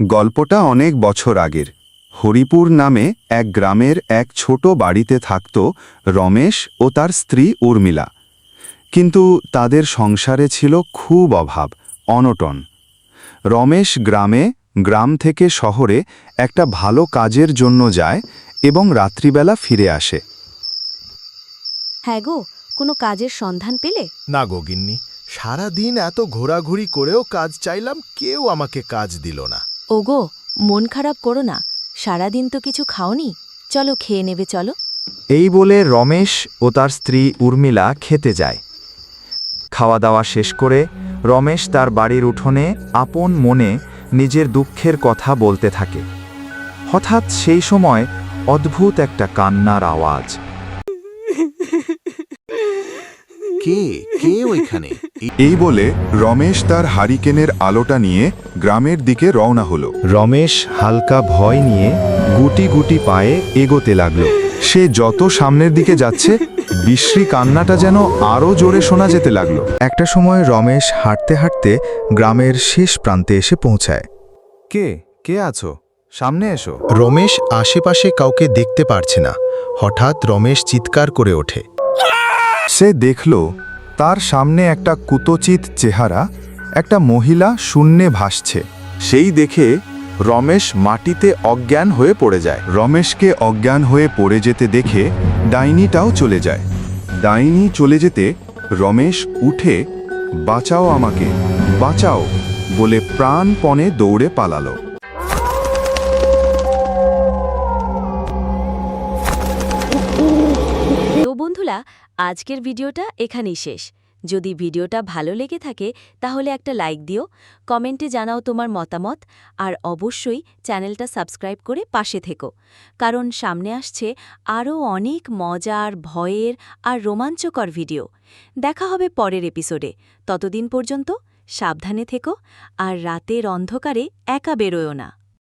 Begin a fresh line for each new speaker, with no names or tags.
গল্পটা অনেক বছর আগের। হরিপুর নামে এক গ্রামের এক ছোট বাড়িতে থাকত রমেশ ও তার স্ত্রী উর্মিলা। কিন্তু তাদের সংসারে ছিল খুব অভাব অনটন। রমেশ গ্রামে গ্রাম থেকে শহরে একটা ভালো কাজের জন্য যায় এবং রাত্রিবেলা ফিরে আসে।
হ্যাঁ গো কোনো কাজের সন্ধান পেলে?
না গোগিন্নি সারাদিন এত ঘোরাঘুরি করেও কাজ চাইলাম কেউ আমাকে কাজ দিল না।
ওগো মন খারাপ করো না। সারাদিন তো কিছু খাওনি। চলো খেয়ে নেবে চলো।
এই বলে রমেশ ও তার স্ত্রী উর্মিলা খেতে যায়। খাওয়া দাওয়া শেষ করে রমেশ তার বাড়ির উঠোনে আপন মনে নিজের দুঃখের কথা বলতে থাকে। হঠাৎ সেই সময় অদ্ভুত একটা কান্নার আওয়াজ।
কে? কে ওইখানে?
এই বলে রমেশ তার হারিকেনের আলোটা নিয়ে গ্রামের দিকে রওনা হলো।
রমেশ হালকা ভয় নিয়ে গুটি গুটি পায়ে এগোতে লাগল।
সে যত সামনের দিকে যাচ্ছে বিশ্রী কান্নাটা যেন আরও জোরে শোনা যেতে লাগল।
একটা সময় রমেশ হাঁটতে হাঁটতে গ্রামের শেষ প্রান্তে এসে পৌঁছায়।
কে? কে আছো? সামনে এসো।
রমেশ আশেপাশে কাউকে দেখতে পারছে না। হঠাৎ রমেশ চিৎকার করে ওঠে।
সে দেখল তার সামনে একটা কুতচিত চেহারা, একটা মহিলা শূন্যে ভাসছে। সেই দেখে রমেশ মাটিতে অজ্ঞান হয়ে পড়ে যায়। রমেশকে অজ্ঞান হয়ে পড়ে যেতে দেখে ডাইনিটাও চলে যায়। ডাইনি চলে যেতে রমেশ উঠে, বাঁচাও আমাকে, বাঁচাও, বলে প্রাণপণে দৌড়ে পালালো।
বন্ধুরা, আজকের ভিডিওটা এখানেই শেষ। যদি ভিডিওটা ভালো লেগে থাকে, তাহলে একটা লাইক দিও, কমেন্টে জানাও তোমার মতামত, আর অবশ্যই চ্যানেলটা সাবস্ক্রাইব করে পাশে থেকো। কারণ সামনে আসছে আরও অনেক মজার, ভয়ের আর রোমাঞ্চকর ভিডিও। দেখা হবে পরের এপিসোডে। ততদিন পর্যন্ত সাবধানে থেকো, আর রাতের অন্ধকারে একা বেরোয় না।